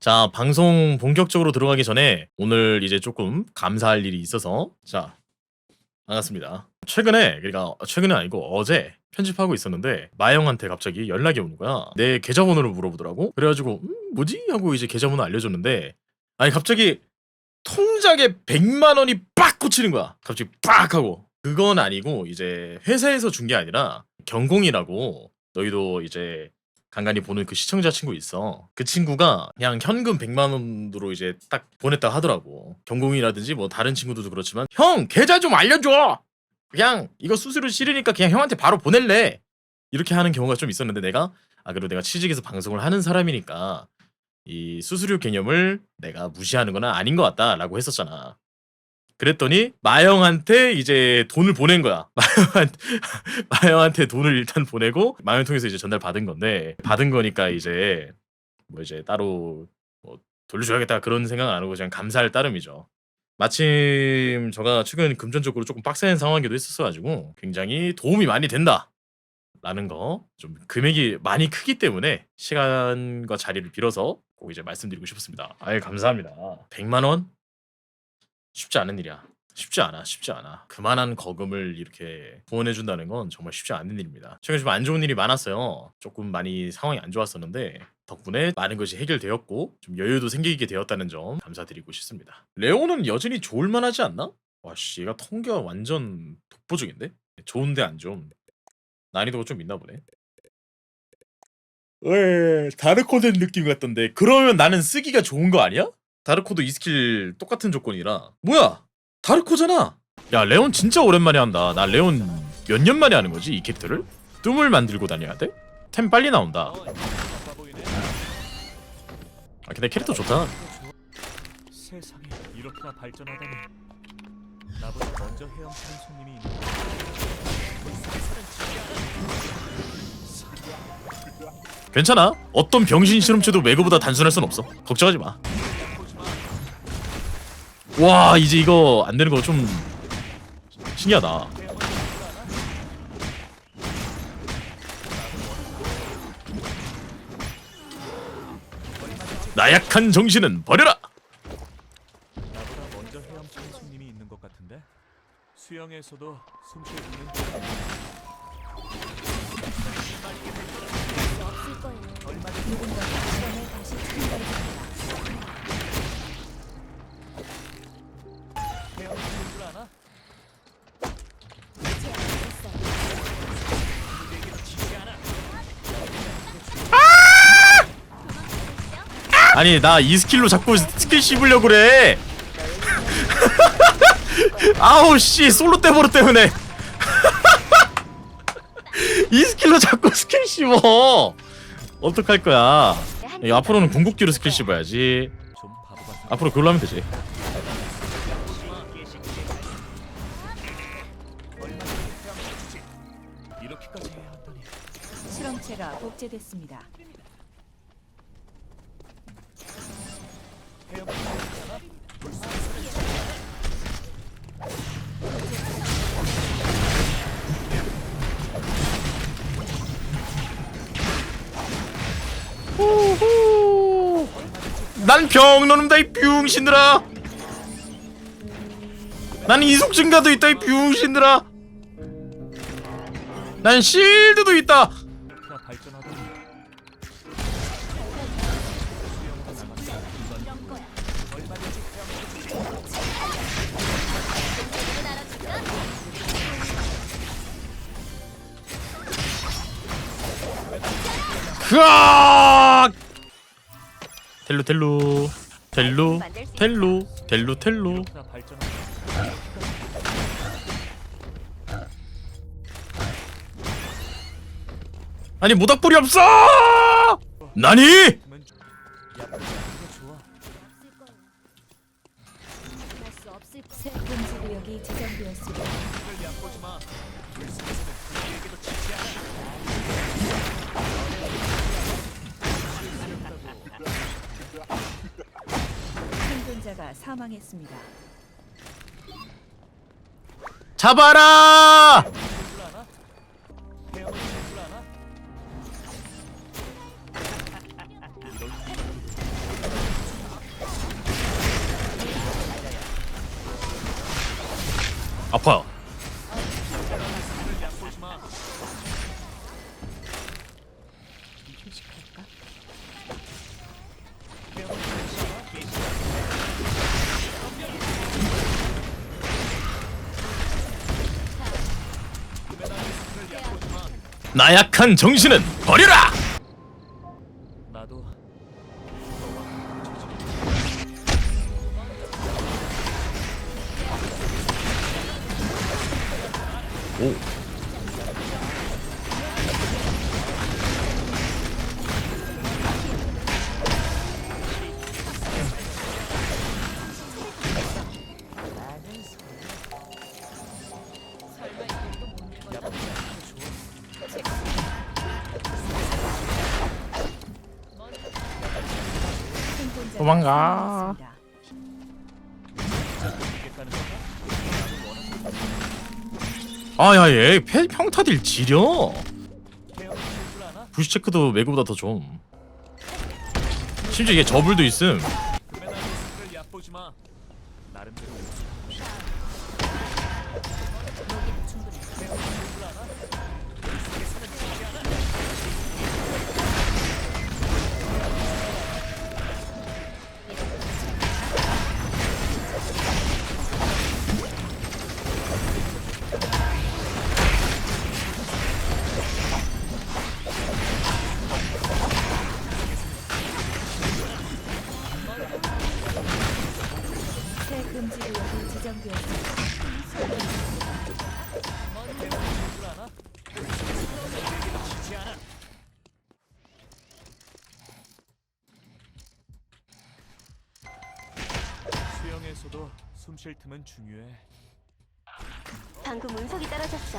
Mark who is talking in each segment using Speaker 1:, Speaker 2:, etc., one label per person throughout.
Speaker 1: 자, 방송 본격적으로 들어가기 전에 오늘 이제 조금 감사할 일이 있어서 자, 반갑습니다. 최근에 그러니까 최근은 아니고 어제 편집하고 있었는데 마영한테 갑자기 연락이 오는 거야. 내 계좌번호를 물어보더라고. 그래가지고 음, 뭐지 하고 이제 계좌번호 알려줬는데 아니 갑자기 통장에 100만 원이 빡 꽂히는 거야. 갑자기 빡 하고 그건 아니고 이제 회사에서 준 게 아니라 경공이라고 너희도 이제 간간히 보는 그 시청자 친구 있어. 그 친구가 그냥 현금 100만 원으로 이제 딱 보냈다 하더라고. 경공이라든지 뭐 다른 친구들도 그렇지만 형 계좌 좀 알려줘. 그냥 이거 수수료 싫으니까 그냥 형한테 바로 보낼래. 이렇게 하는 경우가 좀 있었는데 내가 아 그래도 내가 취직해서 방송을 하는 사람이니까 이 수수료 개념을 내가 무시하는 건 아닌 것 같다라고 했었잖아. 그랬더니 마영한테 이제 돈을 보낸 거야. 마영한테, 마영한테 돈을 일단 보내고 마영 통해서 이제 전달 받은 건데 받은 거니까 이제 뭐 이제 따로 뭐 돌려줘야겠다 그런 생각 안 하고 그냥 감사할 따름이죠. 마침 저가 최근 금전적으로 조금 빡센 상황이기도 했었어가지고 굉장히 도움이 많이 된다. 라는 거 좀 금액이 많이 크기 때문에 시간과 자리를 빌어서 꼭 이제 말씀드리고 싶습니다. 아유 감사합니다. 100만 원 쉽지 않은 일이야. 쉽지 않아, 쉽지 않아. 그만한 거금을 이렇게 후원해 준다는 건 정말 쉽지 않은 일입니다. 최근 좀안 좋은 일이 많았어요. 조금 많이 상황이 안 좋았었는데 덕분에 많은 것이 해결되었고 좀 여유도 생기게 되었다는 점 감사드리고 싶습니다. 레오는 여전히 좋을 만 하지 않나? 와씨, 얘가 통계가 완전 독보적인데? 좋은데 안 좋은. 난이도가 좀 있나 보네. 왜 다르코된 느낌 같던데 그러면 나는 쓰기가 좋은 거 아니야? 다르코도 이 스킬 똑같은 조건이라. 뭐야? 다르코잖아! 야 레온 진짜 오랜만에 한다. 나 레온 몇 년 만에 하는 거지 이 캐릭터를? 뜸을 만들고 다녀야 돼? 템 빨리 나온다. 아 근데 캐릭터 좋다.
Speaker 2: 세상에 이렇게나 발전하다니. 나보다 먼저 헤엄치는 손님이 있는
Speaker 1: 괜찮아? 어떤 병신 실험체도 매그보다 단순할 순 없어. 걱정하지 마 와 이제 이거 안 되는 거 좀 신기하다 나약한 정신은 버려라
Speaker 2: 나보다 먼저 헤엄치는 손님이 있는 것 같은데 수영에서도 숨쉴 수 있는.
Speaker 3: 아니
Speaker 2: 나
Speaker 1: 이 스킬로 자꾸 스킬 씹으려고 그래. 아우 씨 솔로 떼버릇 때문에. 이 스킬로 자꾸 스킬 씹어. 어떡할 거야? 이 앞으로는 궁극기로 스킬 씹어야지. 앞으로 그걸로 하면 되지.
Speaker 2: 이렇게까지 해야 한다니.
Speaker 3: 실험체가 복제됐습니다.
Speaker 1: 난병 넣는다 이 병신들아. 난 이속 증가도 있다 이 병신들아. 난 실드도 있다 크악! 텔루 텔루. 텔루 텔루 텔루 텔루. 아니 모닥불이 없어! 나니?
Speaker 3: 새 금지 구역이 지정되었습니다. 생존자가 사망했습니다.
Speaker 1: 잡아라 나약한 정신은 버려라.
Speaker 2: 나도
Speaker 1: 오. 도망가. 아야 얘 패- 평타딜 지려.
Speaker 2: 태연이 실줄 아나?
Speaker 1: 부시 체크도 매그보다 더 좀. 심지어 이게 저불도 있음.
Speaker 2: 나름대로 틈은 중요해.
Speaker 4: 방금 운석이 떨어졌어.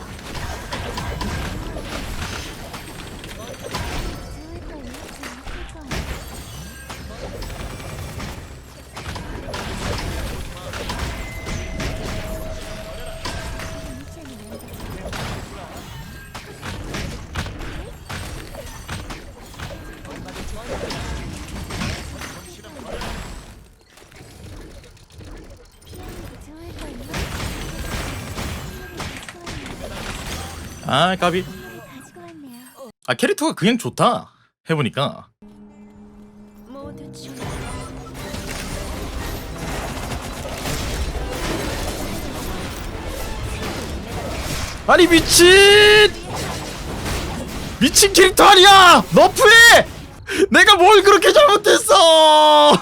Speaker 4: 지고 왔네요.
Speaker 1: 아 캐릭터가 그냥 좋다. 해보니까. 아니 미친 미친 캐릭터 아니야 너프해 내가 뭘 그렇게 잘못했어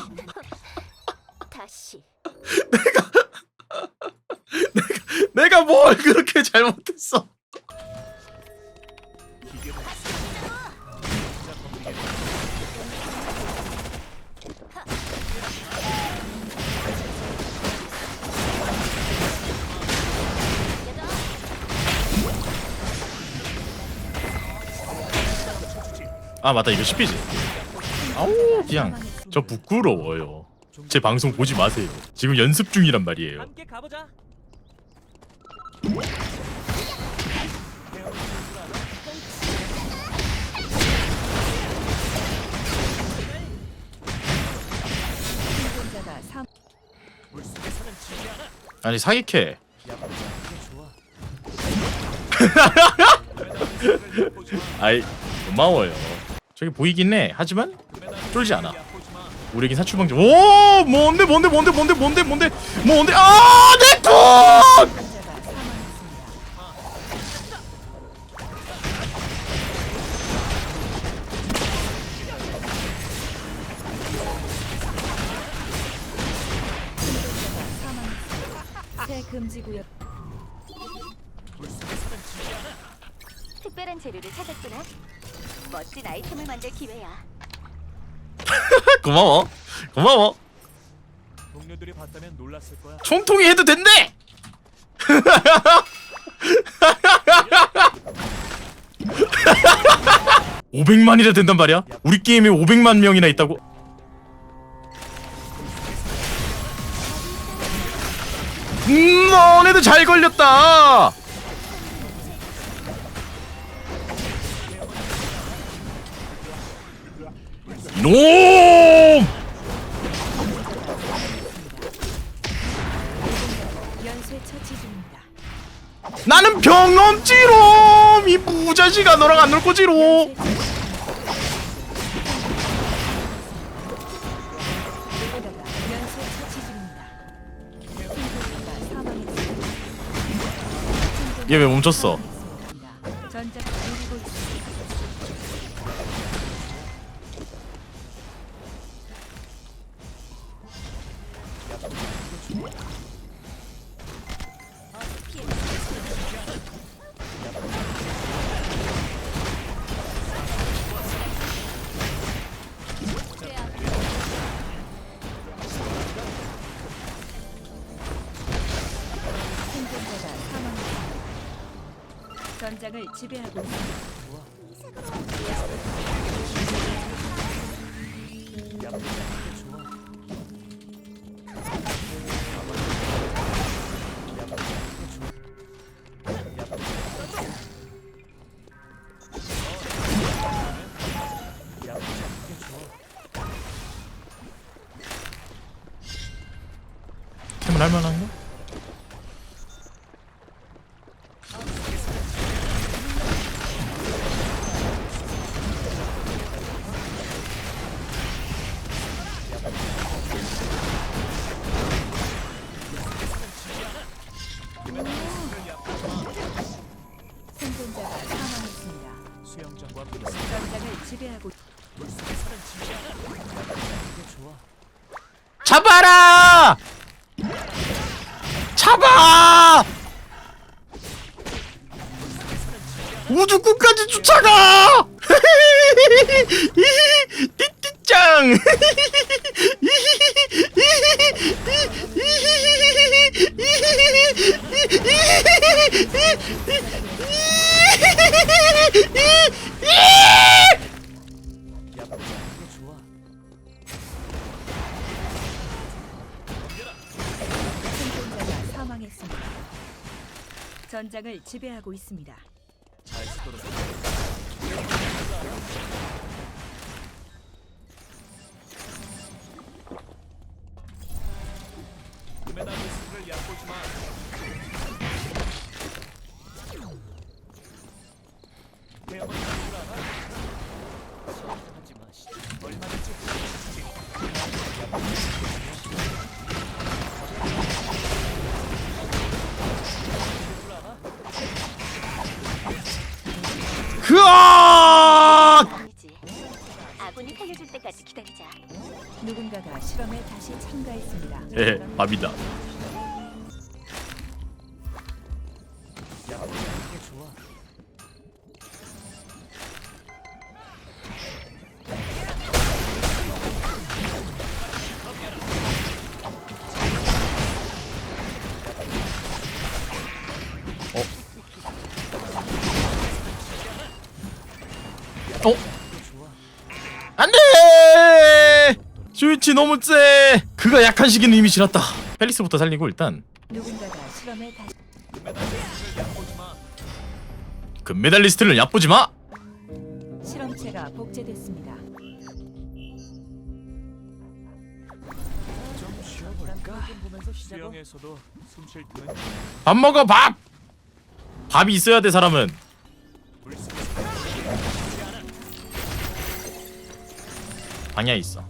Speaker 4: 다시
Speaker 1: 내가 뭘 그렇게 잘못했어 아 맞다. 이거 10피지. 아우 그냥 저 부끄러워요. 제 방송 보지 마세요. 지금 연습 중이란 말이에요.
Speaker 2: 함께 가보자. 아.
Speaker 1: 아니 사기캐. 아이 고마워요 저기 보이긴 해 하지만 쫄지 않아. 우리에겐 사출방지 오 뭔데 뭔데 뭔데 뭔데 뭔데 뭔데 뭔데 아내 돈
Speaker 3: 금지 구역.
Speaker 4: 특별한 재료를 찾았구나. 멋진 아이템을 만들 기회야.
Speaker 1: 고마워 고마워
Speaker 2: 동료들이 봤다면 놀랐을 거야.
Speaker 1: 총통이 해도 된대 (500만이라) 된단 말이야 우리 게임에 (500만) 명이나 있다고 음 너네도 잘 걸렸다.
Speaker 3: 중입니다.
Speaker 1: 나는 병엄지롱! 이 부자지가 너랑 안 놀 거지롱 얘 왜 멈췄어
Speaker 3: 전장을 지배하고
Speaker 1: 할만한가? 잡아라! 잡아! 우주국까지 쫓아가! 띠띠짱!
Speaker 3: 전장을 지배하고 있습니다.
Speaker 2: 잘 쓰도록 메달리스트를 얕보지 가지고 알아? 하지 마. 씨. 얼마든지
Speaker 4: 기다리자.
Speaker 3: 누군가가 실험에 다시 참가했습니다.
Speaker 1: 예, 밥이다. 어? 안 돼! 스위치 너무 세! 그가 약한 시기는 이미 지났다. 펠리스부터 살리고 일단
Speaker 3: 누군가가 실험에 다시
Speaker 1: 금메달리스트를 얕보지 마!
Speaker 3: 실험체가 복제됐습니다.
Speaker 2: 수영에서도
Speaker 1: 숨쉴밥 먹어 밥! 밥이 있어야 돼 사람은 방야 있어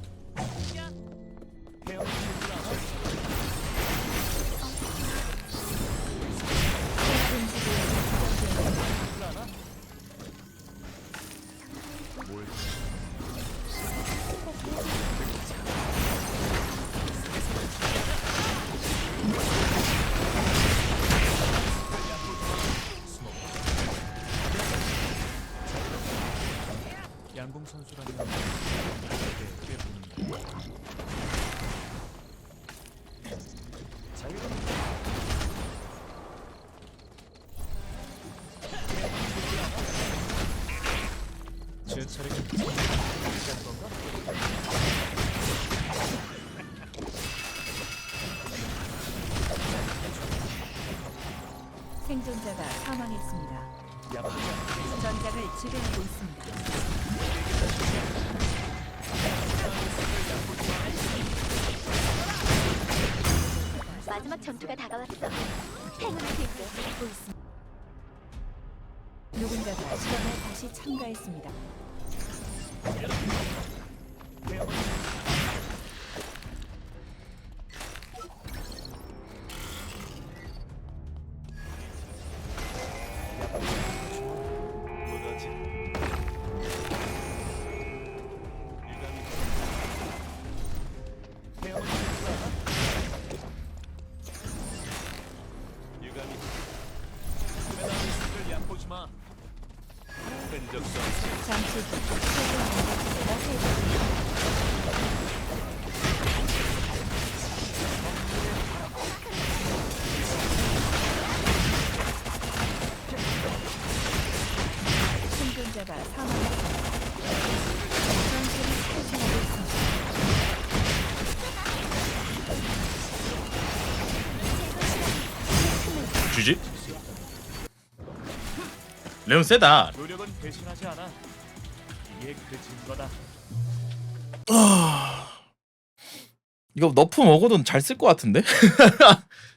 Speaker 3: 생존자가 사망했습니다. 전작을 지배하고 있습니다.
Speaker 4: 마지막 전투가 다가왔어. 행운의 빙글
Speaker 3: 보고 있습니다. 누군가가 실험에 다시 참가했습니다.
Speaker 1: 레온 세다.
Speaker 2: 노력은 배신하지 않아. 이게 그 증거다. 아.
Speaker 5: 이거 너프 먹어도 잘 쓸 것 같은데?